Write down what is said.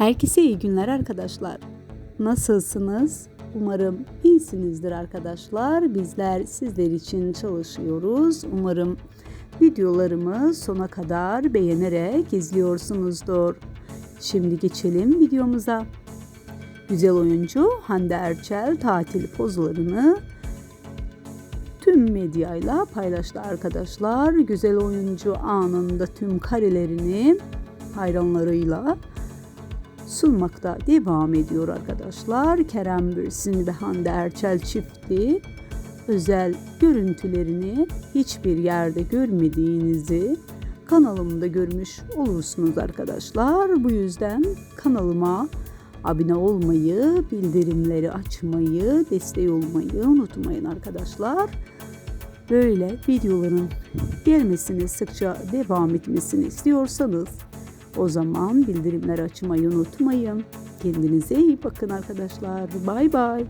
Herkese iyi günler arkadaşlar. Nasılsınız? Umarım iyisinizdir arkadaşlar. Bizler sizler için çalışıyoruz. Umarım videolarımı sona kadar beğenerek izliyorsunuzdur. Şimdi geçelim videomuza. Güzel oyuncu Hande Erçel tatil pozlarını tüm medyayla paylaştı arkadaşlar. Güzel oyuncu anında tüm karelerini hayranlarıyla sunmakta devam ediyor arkadaşlar. Kerem Bürsin ve Hande Erçel çifti özel görüntülerini hiçbir yerde görmediğinizi kanalımda görmüş olursunuz arkadaşlar. Bu yüzden kanalıma abone olmayı, bildirimleri açmayı, destek olmayı unutmayın arkadaşlar. Böyle videoların gelmesini, sıkça devam etmesini istiyorsanız o zaman bildirimleri açmayı unutmayın. Kendinize iyi bakın arkadaşlar. Bay bay.